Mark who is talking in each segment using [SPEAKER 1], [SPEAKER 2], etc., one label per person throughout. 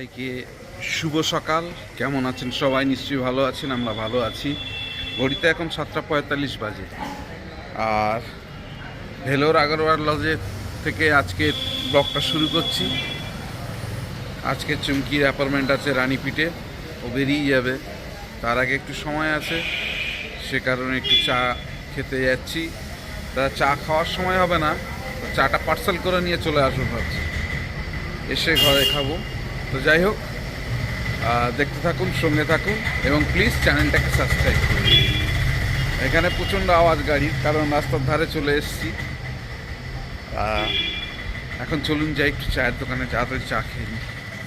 [SPEAKER 1] সবাইকে শুভ সকাল। কেমন আছেন সবাই? নিশ্চয়ই ভালো আছেন, আমরা ভালো আছি। ঘড়িতে এখন সাতটা পঁয়তাল্লিশ বাজে। আর ভেলোর আগরওয়াল লজে থেকে আজকে ব্লগটা শুরু করছি। আজকে চুমকির অ্যাপার্টমেন্ট আছে রানীপিঠে। ও বেরিয়ে যাবে। তার আগে একটু সময় আছে। সে কারণে একটু চা খেতে যাচ্ছি। তা চা খাওয়ার সময় হবে না। চাটা পার্সেল করে নিয়ে চলে আসব ভাবছি। এসে ঘরে খাব। তো যাই হোক দেখতে থাকুন, সঙ্গে থাকুন এবং প্লিজ চ্যানেলটাকে সাবস্ক্রাইব করুন। এখানে প্রচণ্ড আওয়াজ গাড়ির কারণ রাস্তার ধারে চলে এসেছি। এখন চলুন যাই, একটু চায়ের দোকানে তাড়াতাড়ি চা খেয়ে নিই।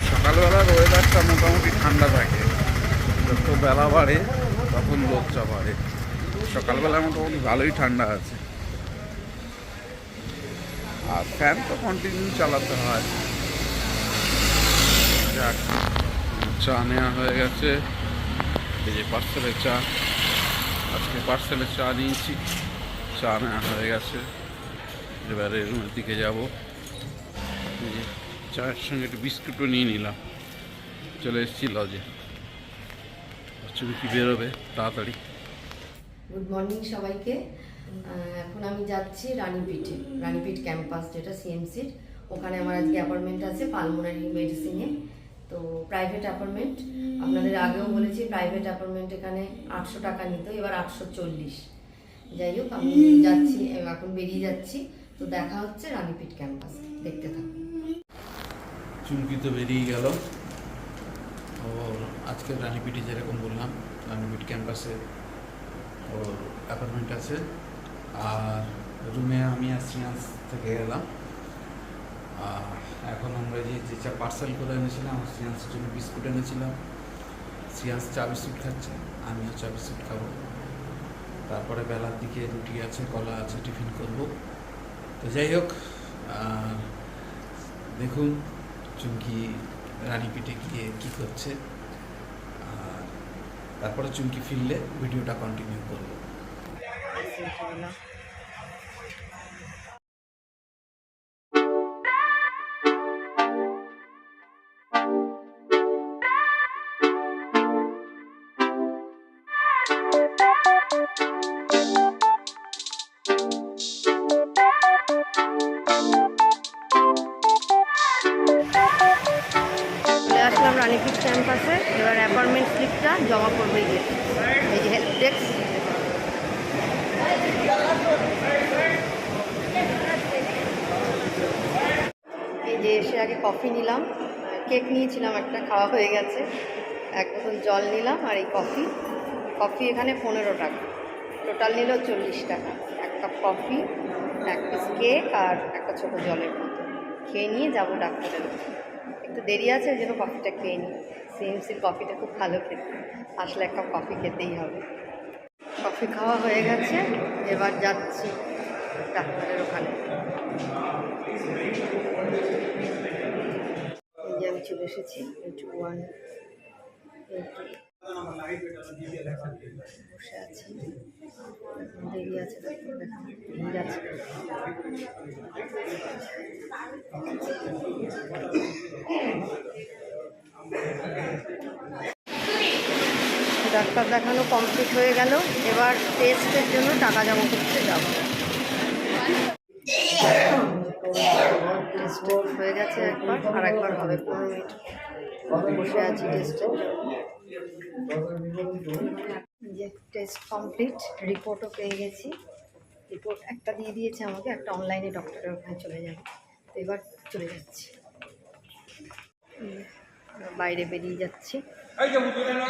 [SPEAKER 1] সকালবেলার মোটামুটি ঠান্ডা থাকে। যত বেলা বাড়ে, তখন লোকটা বাড়ে। সকালবেলা মোটামুটি ভালোই ঠান্ডা আছে। আর ফ্যান তো কন্টিনিউ চালাতে হয়। যাক, চা নেওয়া হয়ে গেছে। এই যে পার্সেলের চা, আজকে পার্সেলের চা নিয়েছি। চা নেওয়া হয়ে গেছে। এবারে রুমের দিকে যাব। চায়ের সঙ্গে একটু বিস্কুটও নিয়ে নিলাম। চলে এসেছি লজে চুমকি বেরোবে, তাড়াতাড়ি।
[SPEAKER 2] গুড মর্নিং সবাইকে। এখন আমি যাচ্ছি রানীপিঠে, রানীপিঠ ক্যাম্পাস যেটা সিএমসির ওখানে আমার আজকে অ্যাপার্টমেন্ট আছে পালমোনারি মেডিসিনে তো প্রাইভেট অ্যাপার্টমেন্ট আপনাদের আগেও বলেছি প্রাইভেট অ্যাপার্টমেন্ট এখানে আটশো টাকা নিত, এবার আটশো চল্লিশ। যাই হোক, আমি যাচ্ছি এখন বেরিয়ে যাচ্ছি। তো দেখা হচ্ছে রানীপিঠ ক্যাম্পাস, দেখতে থাকুন।
[SPEAKER 1] চুমকি তো বেরিয়ে গেল। ওর আজকের রানীপিঠে যেরকম বললাম, রানীপিঠ ক্যাম্পাসে ওর অ্যাপার্টমেন্ট আছে। আর রুমে আমি আর থেকে গেলাম। এখন আমরা যে যে চা পার্সেল করে এনেছিলাম আর শ্রিয়াংশের জন্য বিস্কুট এনেছিলাম। শ্রিয়াংশ চা বিস্কুট খাচ্ছে, আমিও চা বিস্কুট খাব। তারপরে বেলার দিকে রুটি আছে, কলা আছে, টিফিন করব। তো যাই হোক দেখুন চুমকি রানীপিঠে গিয়ে কী করছে। তারপরে চুমকি ফিরলে ভিডিওটা কন্টিনিউ করব।
[SPEAKER 2] কফি নিলাম। কেক নিয়েছিলাম, একটা খাওয়া হয়ে গেছে। এক বোতল জল নিলাম আর এই কফি। কফি এখানে পনেরো টাকা। টোটাল নিল চল্লিশ টাকা। এক কাপ কফি, এক পিস কেক আর একটা ছোটো জলের বোতল। খেয়ে নিয়ে যাব ডাক্তারের। একটু দেরি আছে, ওই জন্য কফিটা খেয়ে নিই। সিএমসির কফিটা খুব ভালো খেতে। আসলে এক কাপ কফি খেতেই হবে। কফি খাওয়া হয়ে গেছে। এবার যাচ্ছি ডাক্তারের ওখানে। এসেছি বসে আছি। দেরি আছে ডাক্তার দেখানো কমপ্লিট হয়ে গেল। এবার টেস্টের জন্য টাকা জমা করতে যাব। টেস্ট হয়ে গেছে একবার আর একবার হবে পনেরো মিনিট। বসে আছি টেস্টের যে টেস্ট কমপ্লিট রিপোর্টও পেয়ে গেছি। রিপোর্ট একটা দিয়ে দিয়েছে আমাকে, একটা অনলাইনে ডক্টরের ওখানে চলে যাবে। তো এবার চলে যাচ্ছি। বাইরে বেরিয়ে যাচ্ছি।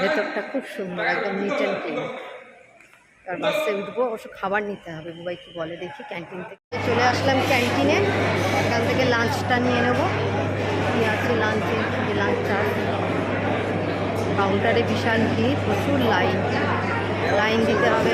[SPEAKER 2] ভেতরটা খুব সুন্দর, একদম নিট অ্যান্ড ক্লিন আর বাসে উঠবো, অবশ্য খাবার নিতে হবে, বুবাই কি বলে, দেখি ক্যান্টিন থেকে। চলে আসলাম ক্যান্টিনে এখান থেকে লাঞ্চটা নিয়ে নেব। কি আছে লাঞ্চে যে লাঞ্চ চার্জ কাউন্টারে বিশাল ভিড়, প্রচুর লাইন। লাইন দিতে হবে?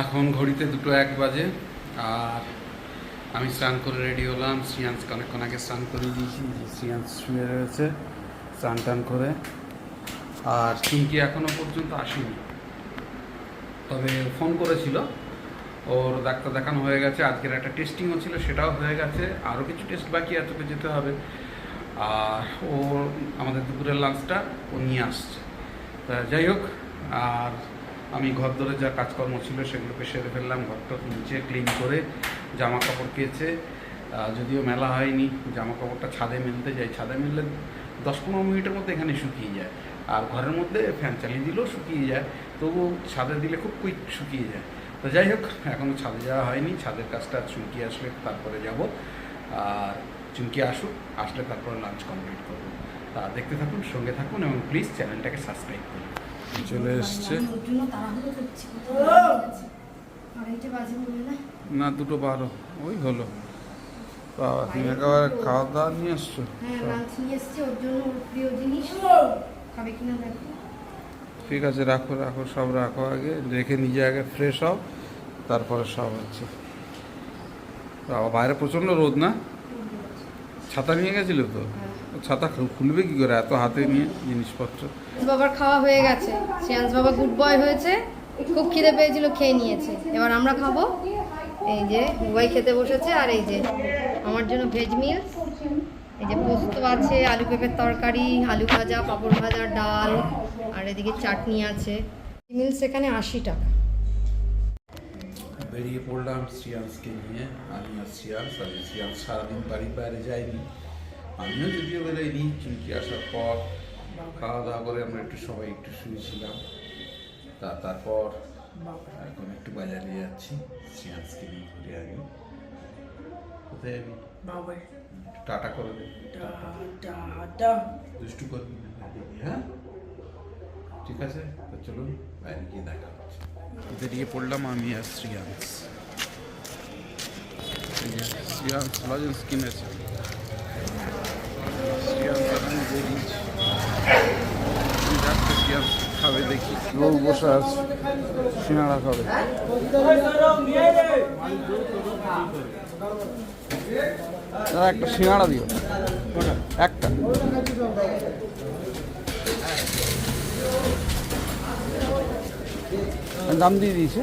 [SPEAKER 1] এখন ঘড়িতে দুটো এক বাজে, আর আমি স্নান করে রেডি হলাম। শ্রিয়াংশকে অনেকক্ষণ আগে স্নান করে দিয়েছি শ্রিয়াংশ শুয়ে রয়েছে স্নান টান করে। আর চুমকি এখনও পর্যন্ত আসেনি। তবে ফোন করেছিল ওর ডাক্তার দেখানো হয়ে গেছে আজকের একটা টেস্টিংও ছিল সেটাও হয়ে গেছে। আরও কিছু টেস্ট বাকি আছে ওকে যেতে হবে। আর ও আমাদের দুপুরের লাঞ্চটা ও নিয়ে আসছে। যাই হোক আর আমি ঘর ধরে যা কাজকর্ম ছিল সেগুলোকে সেরে ফেললাম ঘরটা নিচে ক্লিন করে জামা কাপড় আহ, যদিও মেলা হয়নি জামা কাপড়টা ছাদে মেলতে যাই ছাদে মেললে দশ পনেরো মিনিটের মধ্যে এখানে শুকিয়ে যায়। আর ঘরের মধ্যে ফ্যান চালিয়ে দিলেও শুকিয়ে যায় তবু ছাদে দিলে খুব কুইক শুকিয়ে যায়। তো যাই হোক এখনও ছাদে যাওয়া হয়নি। ছাদের কাজটা চুমকি আসলে তারপরে যাব। আর চুমকি আসুক আসলে তারপরে লাঞ্চ কমপ্লিট করব। তা দেখতে থাকুন সঙ্গে থাকুন এবং প্লিজ চ্যানেলটাকে সাবস্ক্রাইব করুন। চলে এসছে।
[SPEAKER 2] না
[SPEAKER 1] না দুটো বারো। ওই হলো। বাবা তুমি একেবারে খাওয়া দাওয়া নিয়ে এসছো?
[SPEAKER 2] হ্যাঁ নিয়ে এসছে ওর জন্য ওর প্রিয় জিনিস। খাবে কিনা দেখো।
[SPEAKER 1] ঠিক আছে রাখো রাখো সব রাখো আগে রেখে নিজে আগে ফ্রেশ হও তারপরে সব হচ্ছে। বাবা বাইরে প্রচণ্ড রোদ না? ছাতা নিয়ে গেছিল তো? ছাতা খুলবে কি করে? এত হাতে নিয়ে জিনিসপত্র।
[SPEAKER 2] বাবার খাওয়া হয়ে গেছে। শ্রেয়াংশ বাবা গুড বয় হয়েছে খুব খিদে পেয়েছিল খেয়ে নিয়েছে। এবার আমরা খাব। এই যে বুবাই খেতে বসেছে আর এই যে আমার জন্য ভেজ মিলস এই যে পোস্ত আছে আলু পেঁপের তরকারি আলু ভাজা পাঁপড় ভাজা ডাল আর এদিকে চাটনি আছে। মিলস এখানে আশি টাকা।
[SPEAKER 1] বেরিয়ে পড়লাম শ্রিয়াংশকে নিয়ে। আমি আর শ্রিয়াংশ আর শ্রিয়াংশ সারাদিন বাড়ির বাইরে যাইনি। আমিও যদিও বেরোয়নি চুমকি আসার পর খাওয়া দাওয়া করে আমরা একটু সবাই একটু শুয়েছিলাম। তা তারপর এখন একটু বাজারে যাচ্ছি শ্রিয়াংশকে নিয়ে ঘুরে আগে কোথায়
[SPEAKER 3] বাবার
[SPEAKER 1] একটু টাটা করে দে।
[SPEAKER 3] দাদা
[SPEAKER 1] দুষ্টু করবি হ্যাঁ? ঠিক আছে? তো চলুন বাইরে গিয়ে দেখা হচ্ছে। বেরিয়ে পড়লাম আমি আর যে শ্রিয়াংশ লজেন্স কিনেছে আমি বেরিয়েছি খাবে দেখি। লোক বসে আছে সিঙ্গাড়া খাবে। দাদা একটা সিঙ্গাড়া দিও। একটা। দাম দিয়ে দিয়েছে।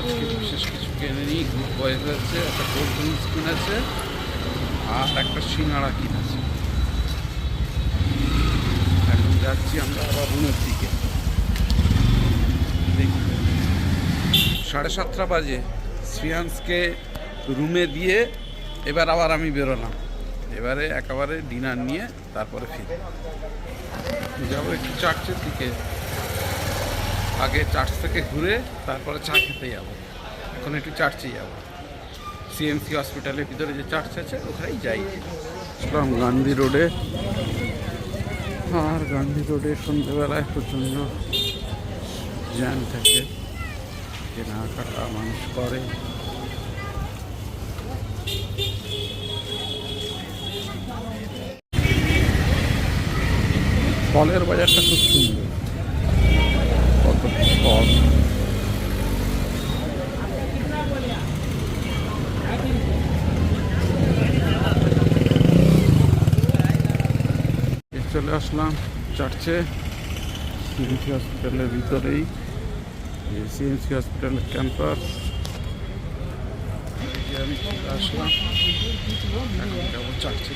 [SPEAKER 1] আজকে বিশেষ কিছু কেনেনি গুড বয় হয়েছে একটা কোল্ড ড্রিঙ্কস কিনেছে আর একটা সিঙ্গাড়া কিনেছে। এখন যাচ্ছি আমরা আবার রুমের দিকে। দেখি সাড়ে সাতটা বাজে। শ্রিয়াংশকে রুমে দিয়ে এবার আবার আমি বেরোলাম। এবারে একেবারে ডিনার নিয়ে তারপরে ফিরে যাব একটু চার্চের দিকে। আগে চার্চ থেকে ঘুরে তারপরে চা খেতে যাব। এখন একটু চার্চে যাব। সিএমসি হসপিটালের ভিতরে যে চার্চ আছে, ওখানেই যাই। আসলাম গান্ধী রোডে। আর গান্ধী রোডে সন্ধ্যেবেলায় প্রচণ্ড জ্যাম থাকে কেনাকাটা মানুষ করে। ফলের বাজারটা খুব সুন্দর। কত ফল। চলে আসলাম চার্চে। সিএমসি হসপিটালের ভিতরেই। সিএমসি হসপিটালের ক্যাম্পাস আমি আসলাম এখন যাব যাচ্ছি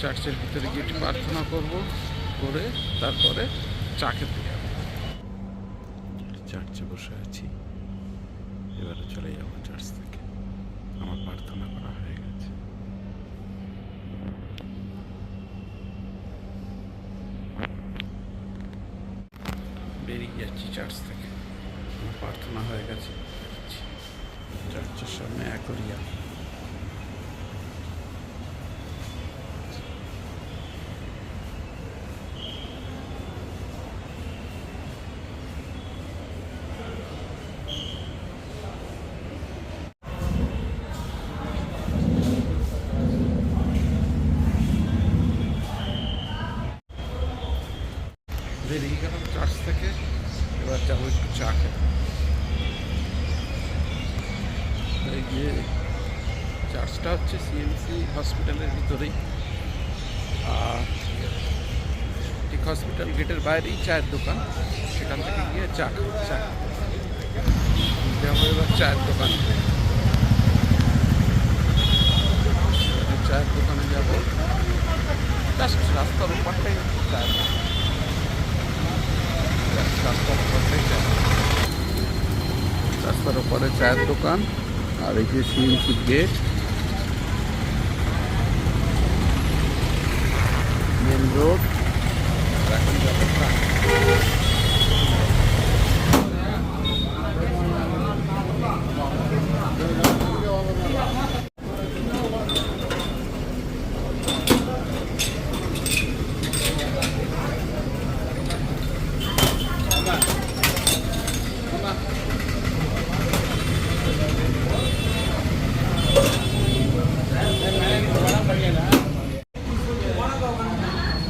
[SPEAKER 1] চার্চের ভিতরে গিয়ে একটু প্রার্থনা করব করে তারপরে চা খেতে যাব। চার্চে বসে আছি। এবারে চলে যাব চার্চ থেকে। আমার প্রার্থনা করা হয়ে গেছে বেরিয়ে যাচ্ছি চার্চ থেকে। প্রার্থনা হয়ে গেছে। চার্চের সামনে একরিয়া বেরিয়ে গেলাম চার্চ থেকে, এবার যাব একটু চা খেতে। এই যে চার্চটা হচ্ছে সিএমসি হসপিটালের ভিতরেই। আর ঠিক হসপিটাল গেটের বাইরেই চায়ের দোকান, সেখান থেকে গিয়ে চা খাব যাব এবার চায়ের দোকান। চায়ের দোকানে যাব। রাস্তার ওপারটাই চায়ের দোকান। রাস্তার ওপরে চায়ের দোকান আর এই যে সিএমসি গেট মেন রোড এখন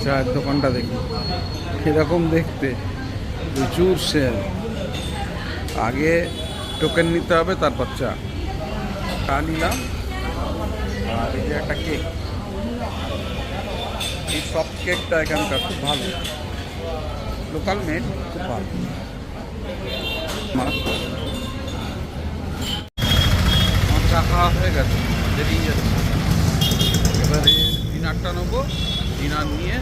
[SPEAKER 1] চায়ের দোকানটা দেখি কীরকম দেখতে। প্রচুর সেল আগে টোকেন নিতে হবে, তারপর চা। চা নিলাম। আর এই যে একটা কেক এই সফট কেকটা এখানকার খুব ভালো। লোকাল মেড খুব ভালো। চা খাওয়া হয়ে গেছে। বেরিয়ে যাচ্ছে। এবারে ডিনারটা নেব। ডিনার নিয়ে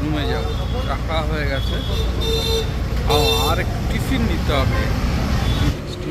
[SPEAKER 1] রুমে যাব। রাখা হয়ে গেছে। আর এক টিফিন নিতে হবে। মিষ্টি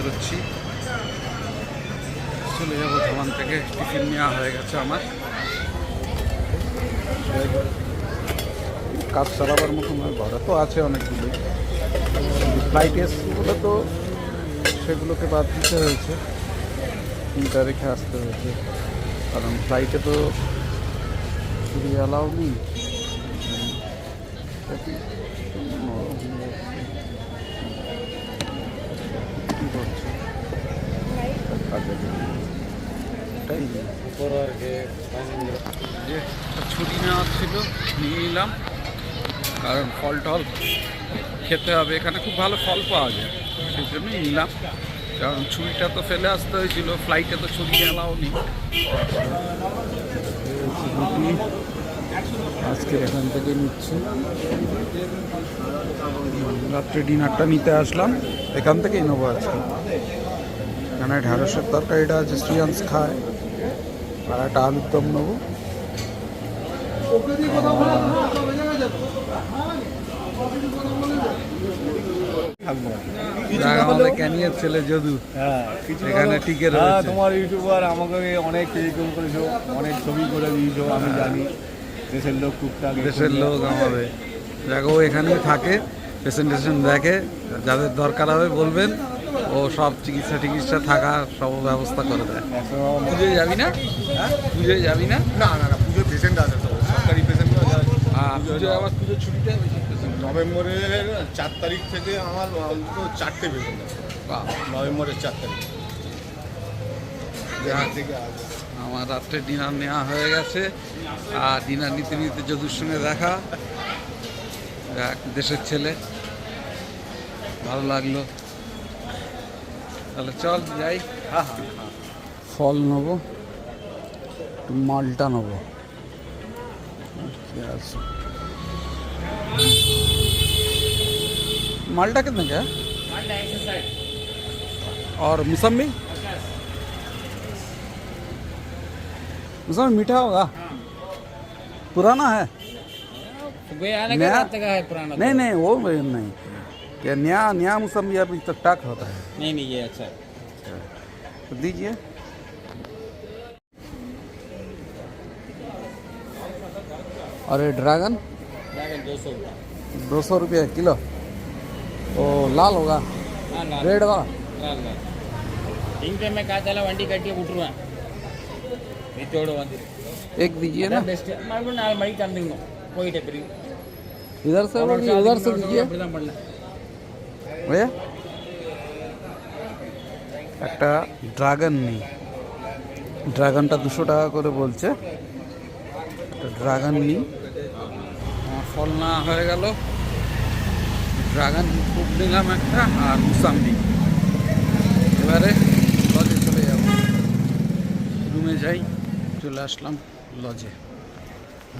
[SPEAKER 1] বেরোচ্ছি। চলে যাব ধমান থেকে, টিফিন নেওয়া হয়ে গেছে আমার। কাজ চালাবার মতো ঘরে তো আছে অনেকগুলো ফ্লাইট এসগুলো তো, সেগুলোকে বাদ দিতে হয়েছে। তিনটা রেখে আসতে হয়েছে। কারণ ফ্লাইটে তো চুরি অ্যালাউ নেই। যে ছুটি নেওয়ার ছিল নিয়ে নিলাম। কারণ ফল টল খেতে হবে এখানে খুব ভালো ফল পাওয়া যায় সেই জন্যই নিলাম। কারণ ছুরিটা তো ফেলে আসতে হয়েছিল ফ্লাইটে তো ছুরি এলাও নেই। রুটি আজকে এখান থেকে নিচ্ছি। রাত্রে ডিনারটা নিতে আসলাম। এখান থেকেই নেব আজকে। এখানে ঢ্যাঁড়সের তরকারিটা আছে শ্রিয়াংশ খায়। আর একটা আলুর দম নেব। আমাদের ক্যানিয়ার ছেলে যদু।
[SPEAKER 3] হ্যাঁ।
[SPEAKER 1] এখানে। টিকে
[SPEAKER 3] হ্যাঁ
[SPEAKER 1] রয়েছে।
[SPEAKER 3] তোমার ইউটিউবার আমাকে অনেক টেলিকম করেছ অনেক ছবি করে দিয়েছ আমি জানি। দেশের লোক টুকটাক
[SPEAKER 1] দেশের লোক আমাদের। দেখো এখানেই থাকে প্রেজেন্টেশন দেখে। যাদের দরকার হবে বলবেন। ও সব চিকিৎসা টিকিৎসা থাকা সব ব্যবস্থা করে দেয়। পুজোয় যাবি না? পুজোয় যাবি না?
[SPEAKER 4] না না না পুজোর পেশেন্ট আছে তো। সরকারি পেশেন্ট
[SPEAKER 1] আহ, পুজোয় আবার পুজোর ছুটিতে
[SPEAKER 4] নভেম্বরের চার তারিখ থেকে আমার অন্তত চারটে পেশেন্ট আছে। নভেম্বরের চার তারিখ। যেখান থেকে আসবে
[SPEAKER 1] আমার রাত্রে ডিনার নেওয়া হয়ে গেছে। আর ডিনার নিতে নিতে যদুর সঙ্গে দেখা দেশের ছেলে। ভালো লাগল। তাহলে চল যাই
[SPEAKER 3] হ্যাঁ হ্যাঁ
[SPEAKER 1] ফল নেবো একটু মালটা নেবো क्या আছে माल्टा कितने का है और मौसमी मौसमी मीठा होगा पुराना है
[SPEAKER 5] आने का
[SPEAKER 1] नया
[SPEAKER 5] रात का है पुराना
[SPEAKER 1] नहीं नहीं वो नहीं क्या नया नया मौसमी अभी तक टाक होता है
[SPEAKER 5] नहीं नहीं ये अच्छा है
[SPEAKER 1] तो दीजिए और ये ड्रैगन
[SPEAKER 5] ड्रैगन दो सौ
[SPEAKER 1] दो सौ रुपये किलो वो लाल होगा
[SPEAKER 5] हाँ लाल
[SPEAKER 1] रेड वाला
[SPEAKER 5] लाल लाल ಇಂಪೆ ಮೇ ಕಾತೆಲ್ಲ ವಂಡಿ ಕಟ್ಟಿ ಬಿಟ್ರುವ ನಿತ್ತೋಡು ಬಂದಿರಿ
[SPEAKER 1] एक दीजिए ना
[SPEAKER 5] ಬೆಸ್ಟ್ ಮಾಡ್ಬಿಟ್ಟು ನಾಳೆ ಮಳಿ ತಂದು ನೀವು ಹೋಗಿಟ್ಟೆ ಬಿರಿ
[SPEAKER 1] इधर से बोलिए उधर से दीजिए একটা ড্রাগন নিই ড্রাগনটা দুশো টাকা করে বলছে। ড্রাগন নিই আমার ফল না হয়ে গেল। ড্রাগন খুব নিলাম একটা আর মুসাম্বি এবারে লজে চলে যাব। রুমে যাই, চলে আসলাম লজে।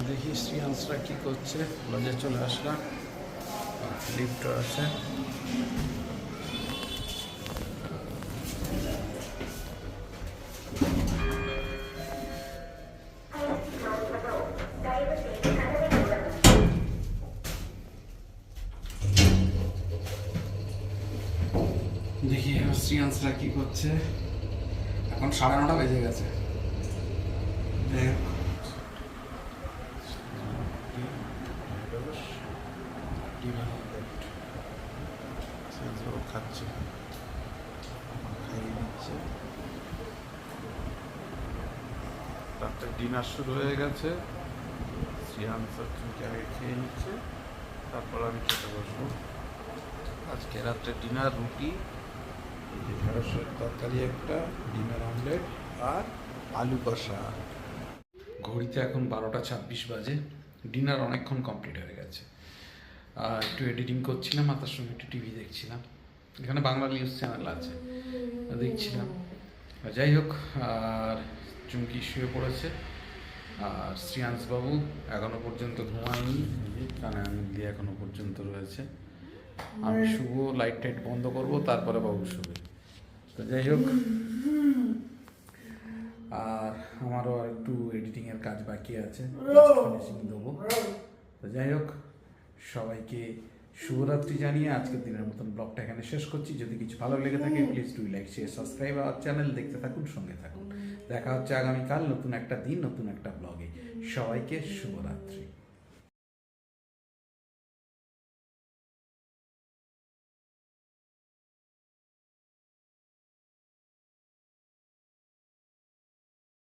[SPEAKER 1] দেখি শ্রীহাংসরা কী করছে। লজে চলে আসলাম। লিফ্ট আছে। শ্রিয়াংশরা কি করছে? এখন সাড়ে নটা বেজে গেছে। খাচ্ছে খাইয়ে দিচ্ছে রাত্রে ডিনার শুরু হয়ে গেছে। শ্রিয়াংশ চুমকি আগে খেয়ে নিচ্ছে। তারপর আমি খেতে বসবো। আজকে রাত্রে ডিনার রুটি। ঢেঁড়সের তরকারি একটা ডিমের অমলেট আর আলু কষা। ঘড়িতে এখন বারোটা ছাব্বিশ বাজে। ডিনার অনেকক্ষণ কমপ্লিট হয়ে গেছে। আর একটু এডিটিং করছিলাম আর তার সঙ্গে একটু টিভি দেখছিলাম। এখানে বাংলা নিউজ চ্যানেল আছে। দেখছিলাম। যাই হোক, আর চুমকি শুয়ে পড়েছে। আর শ্রীয়াংশবাবু এখনও পর্যন্ত ঘুমায়নি। কানে আঙুল দিয়ে এখনও পর্যন্ত রয়েছে। আমি শুভ লাইট টাইট বন্ধ করব, তারপরে বাবু শুবে। তো যাই হোক, আর আমারও আর একটু এডিটিংয়ের কাজ বাকি আছে ফিনিশিং তো যাই হোক, সবাইকে শুভরাত্রি জানিয়ে আজকের দিনের মতন ব্লগটা এখানে শেষ করছি। যদি কিছু ভালো লেগে থাকে please do like share subscribe আমার চ্যানেল দেখতে থাকুন, সঙ্গে থাকুন। দেখা হচ্ছে আগামীকাল নতুন একটা দিন, নতুন একটা ব্লগে সবাইকে শুভরাত্রি।